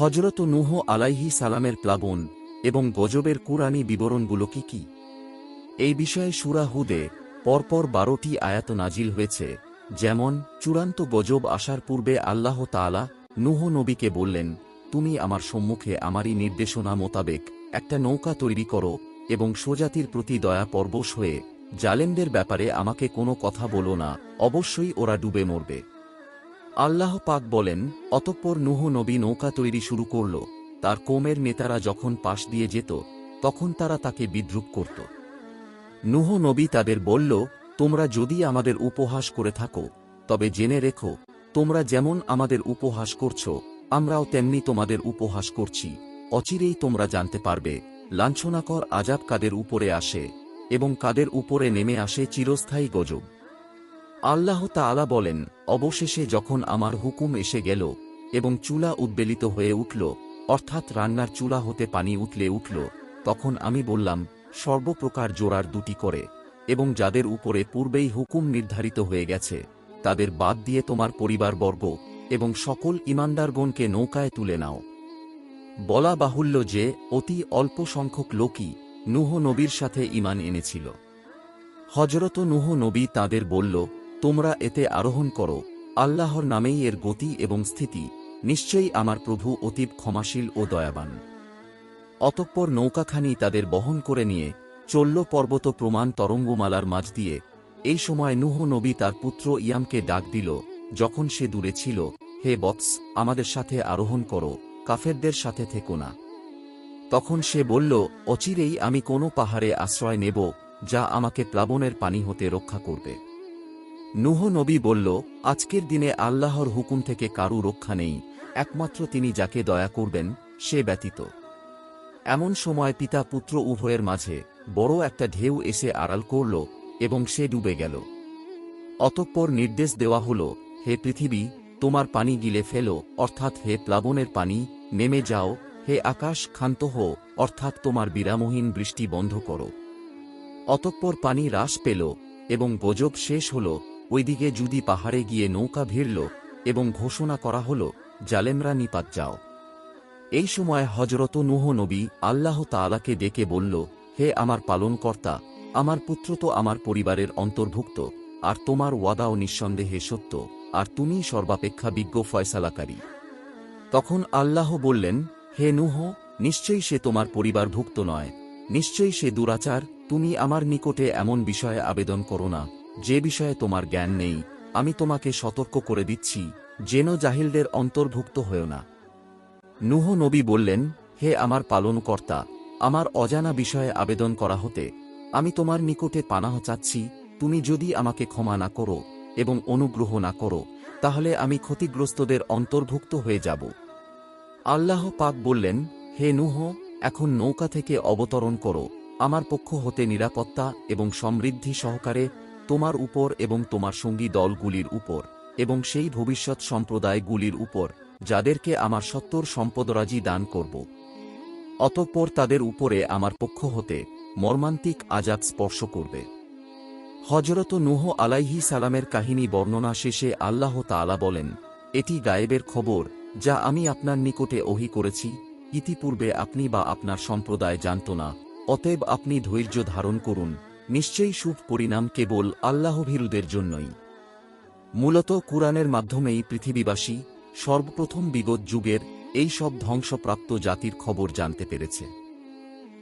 হজরত নুহ আলাইহি সালামের প্লাবন এবং গজবের কুরআনী বিবরণগুলো কি কি? এই বিষয়ে সুরা হুদে পরপর বারোটি আয়াত নাজিল হয়েছে, যেমন, চূড়ান্ত গজব আসার পূর্বে আল্লাহ তাআলা নুহ নবীকে বললেন, তুমি আমার সম্মুখে আমারই নির্দেশনা মোতাবেক একটা নৌকা তৈরি করো এবং সোজাতির প্রতি দয়া পরবশ হয়ে জালেমদের ব্যাপারে আমাকে কোনো কথা বলো না, অবশ্যই ওরা ডুবে মরবে। আল্লাহ পাক বলেন, অতঃপর নুহ নবী নৌকা তৈরি শুরু করল। তার কোমের নেতারা যখন পাশ দিয়ে যেত, তখন তারা তাকে বিদ্রুপ করত। নুহ নবী তাদের বলল, তোমরা যদি আমাদের উপহাস করে থাকো, তবে জেনে রেখো, তোমরা যেমন আমাদের উপহাস করছ, আমরাও তেমনি তোমাদের উপহাস করছি। অচিরেই তোমরা জানতে পারবে, লাঞ্ছনাকর আজাব কাদের উপরে আসে এবং কাদের উপরে নেমে আসে চিরস্থায়ী গজব। আল্লাহ তাআলা বলেন, অবশেষে যখন আমার হুকুম এসে গেল এবং চুলা উদ্বেলিত হয়ে উঠল, অর্থাৎ রান্নার চুলা হতে পানি উঠলে উঠল, তখন আমি বললাম, সর্বপ্রকার জোড়ার দুটি করে এবং যাদের উপরে পূর্বেই হুকুম নির্ধারিত হয়ে গেছে, তাদের বাদ দিয়ে তোমার পরিবারবর্গ এবং সকল ইমানদারগণকে নৌকায় তুলে নাও। বলা বাহুল্য যে, অতি অল্প সংখ্যক লোকই নুহ নবীর সাথে ইমান এনেছিল। হজরত নুহ নবী তাদের বলল তোমরা এতে আরোহণ করো, আল্লাহর নামেই এর গতি এবং স্থিতি, নিশ্চয়ই আমার প্রভু অতীব ক্ষমাশীল ও দয়াবান। অতঃপর নৌকাখানি তাদের বহন করে নিয়ে চলল পর্বত প্রমাণ তরঙ্গমালার মাঝ দিয়ে, এই সময় নুহ নবী তার পুত্র ইয়ামকে ডাক দিল, যখন সে দূরে ছিল, হে বৎস, আমাদের সাথে আরোহণ করো, কাফেরদের সাথে থেকো না। তখন সে বলল, অচিরেই আমি কোনো পাহাড়ে আশ্রয় নেব, যা আমাকে প্লাবনের পানি হতে রক্ষা করবে। নুহ নবী বলল, আজকের দিনে আল্লাহর হুকুম থেকে কারু রক্ষা নেই, একমাত্র তিনি যাকে দয়া করবেন, সে ব্যতীত। এমন সময় পিতা পুত্র উভয়ের মাঝে বড় একটা ঢেউ এসে আড়াল করল এবং সে ডুবে গেল। অতঃপর নির্দেশ দেওয়া হল, হে পৃথিবী, তোমার পানি গিলে ফেলো, অর্থাৎ হে প্লাবনের পানি, নেমে যাও, হে আকাশ ক্ষান্ত হো অর্থাৎ তোমার বিরামহীন বৃষ্টি বন্ধ করো। অতঃপর পানি হ্রাস পেল এবং গজব শেষ হল ওইদিকে যদি পাহাড়ে গিয়ে নৌকা ভিড়ল এবং ঘোষণা করা হল, জালেমরা নিপাত যাও। এই সময় হজরত নুহ নবী আল্লাহ তাআলাকে ডেকে বলল, হে আমার পালনকর্তা, আমার পুত্র তো আমার পরিবারের অন্তর্ভুক্ত, আর তোমার ওয়াদাও নিঃসন্দেহে সত্য, আর তুমি সর্বাপেক্ষা বিজ্ঞ ফয়সালাকারী। তখন আল্লাহ বললেন, হে নুহ, নিশ্চয়ই সে তোমার পরিবারভুক্ত নয়, নিশ্চয়ই সে দুরাচার, তুমি আমার নিকটে এমন বিষয়ে আবেদন করো না যে বিষয়ে তোমার জ্ঞান নেই, আমি তোমাকে সতর্ক করে দিচ্ছি, যেন জাহিলদের অন্তর্ভুক্ত হয়েও না। নুহ নবী বললেন, হে আমার পালনকর্তা, আমার অজানা বিষয়ে আবেদন করা হতে, আমি তোমার নিকটে পানাহ চাচ্ছি, তুমি যদি আমাকে ক্ষমা না করো এবং অনুগ্রহ না করো, তাহলে আমি ক্ষতিগ্রস্তদের অন্তর্ভুক্ত হয়ে যাব। আল্লাহ পাক বললেন, হে নুহ, এখন নৌকা থেকে অবতরণ করো, আমার পক্ষ হতে নিরাপত্তা এবং সমৃদ্ধি সহকারে তোমার উপর এবং তোমার সঙ্গী দলগুলির উপর, এবং সেই ভবিষ্যৎ সম্প্রদায়গুলির উপর, যাদেরকে আমার সত্তর সম্পদরাজি দান করব। অতঃপর তাদের উপরে আমার পক্ষ হতে মর্মান্তিক আজাদ স্পর্শ করবে। হজরত নুহ আলাইহি সালামের কাহিনী বর্ণনা শেষে আল্লাহ তাআলা বলেন, এটি গায়েবের খবর, যা আমি আপনার নিকটে ওহি করেছি। ইতিপূর্বে আপনি বা আপনার সম্প্রদায় জানত না, অতএব আপনি ধৈর্য ধারণ করুন। নিশ্চয়ই শুভ পরিণাম কেবল আল্লাহভীরুদের জন্যই। মূলত কুরআনের মাধ্যমেই পৃথিবীবাসী সর্বপ্রথম বিগত যুগের এই সব ধ্বংসপ্রাপ্ত জাতির খবর জানতে পেরেছে।